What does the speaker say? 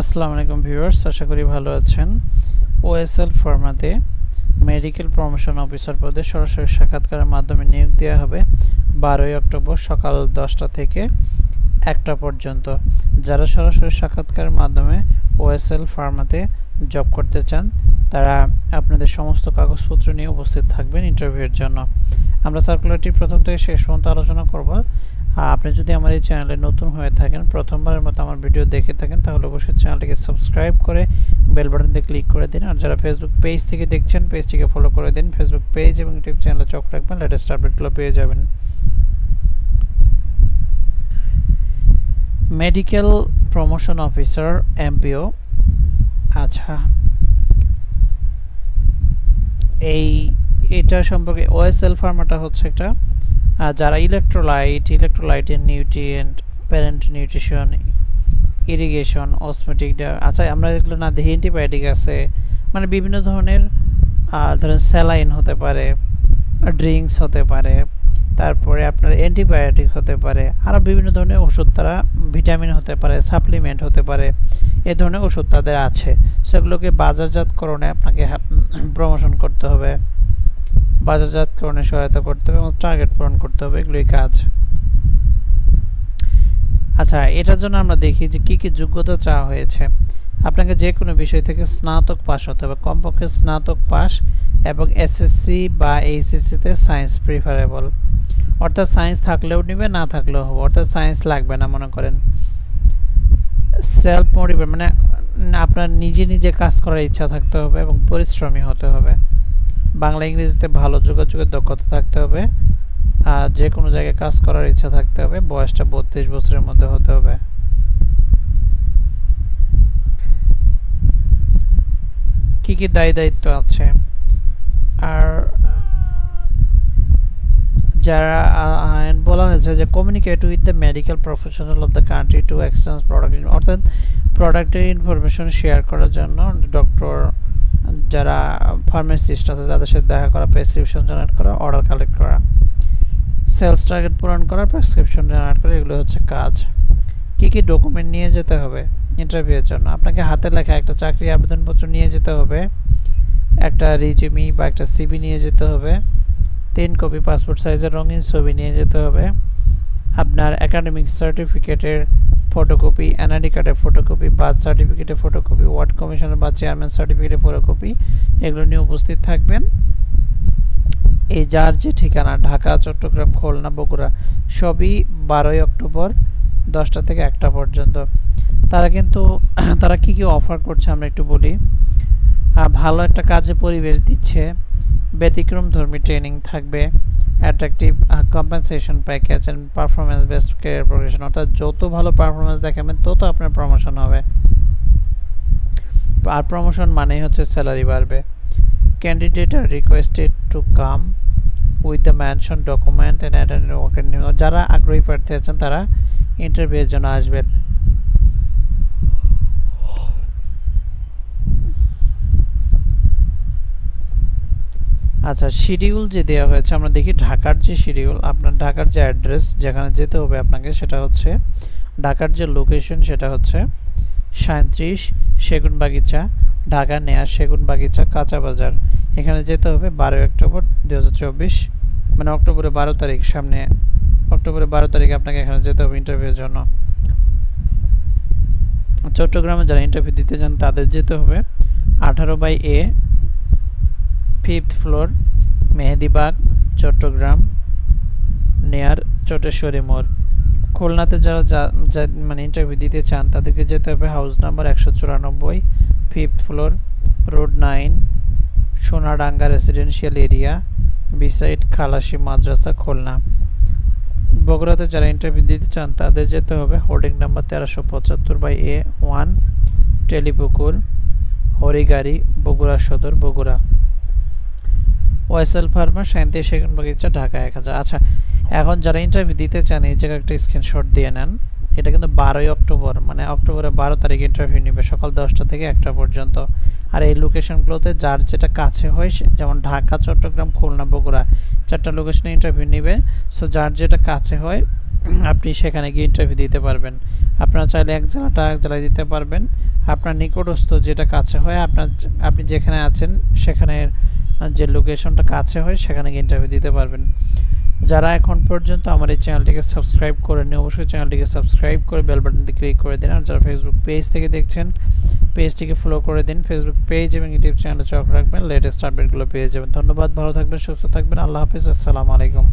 আসসালামু আলাইকুম ভিউয়ার্স, আশা করি ভালো আছেন। ওএসএল ফরমাতে মেডিকেল প্রমোশন অফিসার পদে সরাসরি সাক্ষাৎকারের মাধ্যমে নিয়োগ দেওয়া হবে বারোই অক্টোবর সকাল দশটা থেকে একটা পর্যন্ত। যারা সরাসরি সাক্ষাৎকারের মাধ্যমে ওএসএল ফার্মাতে জব করতে চান, তারা আপনাদের সমস্ত কাগজপত্র নিয়ে উপস্থিত থাকবেন ইন্টারভিউয়ের জন্য। আমরা সার্কুলারটি প্রথম থেকে শেষ পর্যন্ত আলোচনা করব। আপনি যদি আমার এই চ্যানেলে নতুন হয়ে থাকেন, প্রথমবারের মতো আমার ভিডিও দেখে থাকেন, তাহলে অবশ্যই চ্যানেলটিকে সাবস্ক্রাইব করে বেল বাটনতে ক্লিক করে দিন। আর যারা ফেসবুক পেজ থেকে দেখছেন পেজটিকে ফলো করে দিন। ফেসবুক পেজ এবং ইউটিউব চ্যানেলে চোখ রাখবেন লেটেস্ট আপডেটগুলো পেয়ে যাবেন। মেডিকেল প্রমোশন অফিসার এমপিও আচ্ছা। এই, এটা সম্পর্কে ওএসএল ফার্মাটা হচ্ছে একটা যারা electrolyte ইলেকট্রোলাইটের nutrient parent nutrition irrigation osmotic আচ্ছা আমরা এগুলো না দেখি অ্যান্টিবায়োটিক আছে মানে বিভিন্ন ধরনের ধরেন স্যালাইন হতে পারে ড্রিঙ্কস হতে পারে, তারপরে আপনার অ্যান্টিবায়োটিক হতে পারে আরও বিভিন্ন ধরনের ওষুধ তারা ভিটামিন হতে পারে সাপ্লিমেন্ট হতে পারে, এ ধরনের ওষুধ তাদের আছে। সেগুলোকে বাজারজাতকরণে আপনাকে প্রমোশন করতে হবে। বাজারজাতকরণে সহায়তা করতে হবে এবং টার্গেট পূরণ করতে হবে, এগুলোই কাজ। আচ্ছা এটার জন্য আমরা দেখি যে কি কি যোগ্যতা চাওয়া হয়েছে। আপনাকে যে কোনো বিষয় থেকে স্নাতক পাস হতে হবে, কমপক্ষে স্নাতক পাস এবং এসএসসি বা এইচএসসিতে সায়েন্স প্রিফারেবল অর্থাৎ সায়েন্স থাকলেও নিবে, না থাকলেও হবে। অর্থাৎ সায়েন্স লাগবে না, মনে করেন। সেলফ মোটিভেট মানে আপনার নিজে নিজে কাজ করার ইচ্ছা থাকতে হবে এবং পরিশ্রমী হতে হবে। বাংলা ইংরেজিতে ভালো যোগাযোগের দক্ষতা থাকতে হবে, আর যে কোনো জায়গায় কাজ করার ইচ্ছা থাকতে হবে, বয়সটা বত্রিশ বছরের মধ্যে হতে হবে। কি কি দায়ী দায়িত্ব আছে? আর যারা আইন বলা হয়েছে যে communicate with the medical professional of the country to exchange product অর্থাৎ প্রোডাক্টের ইনফরমেশন শেয়ার করার জন্য ডক্টর যারা ফার্মাসিস্ট আছে, যাদের সাথে দেখা করা প্রেসক্রিপশন জেনারেট করা অর্ডার কালেক্ট করা সেলস টার্গেট পূরণ করা প্রেসক্রিপশন জেনারেট করা, এগুলো হচ্ছে কাজ। কী কী ডকুমেন্ট নিয়ে যেতে হবে ইন্টারভিউয়ের জন্য? আপনাকে হাতে লেখা একটা চাকরি আবেদনপত্র নিয়ে যেতে হবে, একটা রিজিউমি বা একটা সিবি নিয়ে যেতে হবে, তিন কপি পাসপোর্ট সাইজের রঙিন ছবি নিয়ে যেতে হবে আপনার একাডেমিক সার্টিফিকেটের ফটোকপি এনআইডি কার্ডের ফটোকপি বার্থ সার্টিফিকেটের ফটোকপি ওয়ার্ড কমিশনের বা চেয়ারম্যান সার্টিফিকেটের ফটোকপি এগুলো নিয়ে উপস্থিত থাকবেন। এই যার যে ঠিকানা, ঢাকা, চট্টগ্রাম, খুলনা, বগুড়া, সবই বারোই অক্টোবর দশটা থেকে একটা পর্যন্ত। তারা কিন্তু তারা কি কি অফার করছে আমরা একটু বলি। ভালো একটা কাজে পরিবেশ দিচ্ছে। ব্যতিক্রম ধর্মী ট্রেনিং থাকবে। Attractive compensation package and performance based career progression অর্থাৎ যত ভালো পারফরমেন্স দেখাবেন, তত আপনার প্রমোশন হবে। আর প্রমোশন মানেই হচ্ছে স্যালারি বাড়বে। Candidate R requested to come with the mention document and attend যারা আগ্রহী প্রার্থী আছেন, তারা ইন্টারভিউয়ের জন্য আসবেন। আচ্ছা শিডিউল যে দেওয়া হয়েছে, আমরা দেখি ঢাকার যে শিডিউল আপনার ঢাকার যে অ্যাড্রেস যেখানে যেতে হবে আপনাকে, সেটা হচ্ছে ঢাকার যে লোকেশন সেটা হচ্ছে সাঁত্রিশ সেগুন বাগিচা ঢাকা নেয়া সেগুন বাগিচা কাঁচা বাজার। এখানে যেতে হবে বারোই অক্টোবর দু হাজার চব্বিশ মানে অক্টোবরের বারো তারিখ, সামনে অক্টোবরের বারো তারিখে আপনাকে এখানে যেতে হবে ইন্টারভিউর জন্য। চট্টগ্রামে যারা ইন্টারভিউ দিতে চান, তাদের যেতে হবে আঠারো by A fifth floor Mehedibagh Chattogram near Chatteshwari মোড়। খুলনাতে যারা যা- মানে ইন্টারভিউ দিতে চান, তাদেরকে যেতে হবে হাউস নাম্বার একশো চুরানব্বই fifth floor road nine Sonadanga residential area beside Khalashi Madrasa, Khulna. বগুড়াতে যারা ইন্টারভিউ দিতে চান, তাদের যেতে হবে হোল্ডিং নাম্বার তেরোশো পঁচাত্তর by A one Telipukur, Harigari, Bogura Sadar, Bogura. ওয়েসেল pharma শান্তি সেগুন বাগিচা, ঢাকা এক হাজার। আচ্ছা এখন যারা ইন্টারভিউ দিতে চান, এই জায়গায় একটা স্ক্রিনশট দিয়ে নেন। এটা কিন্তু বারোই অক্টোবর মানে অক্টোবরের বারো তারিখ ইন্টারভিউ নেবে, সকাল দশটা থেকে একটা পর্যন্ত। আর এই লোকেশনগুলোতে যার যেটা কাছে হয় যেমন ঢাকা, চট্টগ্রাম, খুলনা, বগুড়া, চারটা লোকেশনে ইন্টারভিউ নেবে। সো যার যেটা কাছে হয়, আপনি সেখানে গিয়ে ইন্টারভিউ দিতে পারবেন। আপনারা চাইলে এক জেলাটা এক জেলায় দিতে পারবেন। আপনার নিকটস্থ যেটা কাছে হয়, আপনার আপনি যেখানে আছেন, সেখানের যে লোকেশনটা কাছে হয়, সেখানে গিয়ে ইন্টারভিউ দিতে পারবেন। যারা এখন পর্যন্ত আমার এই চ্যানেলটিকে সাবস্ক্রাইব করেনি অবশ্যই চ্যানেলটিকে সাবস্ক্রাইব করে বেল বাটনটি ক্লিক করে দিন। আর যারা ফেসবুক পেজ থেকে দেখছেন পেজটিকে ফলো করে দিন। ফেসবুক পেজ এবং ইউটিউব চ্যানেলে চক রাখবেন লেটেস্ট আপডেটগুলো পেয়ে যাবেন। ধন্যবাদ, ভালো থাকবেন, সুস্থ থাকবেন। আল্লাহ হাফিজ, আসসালামু আলাইকুম।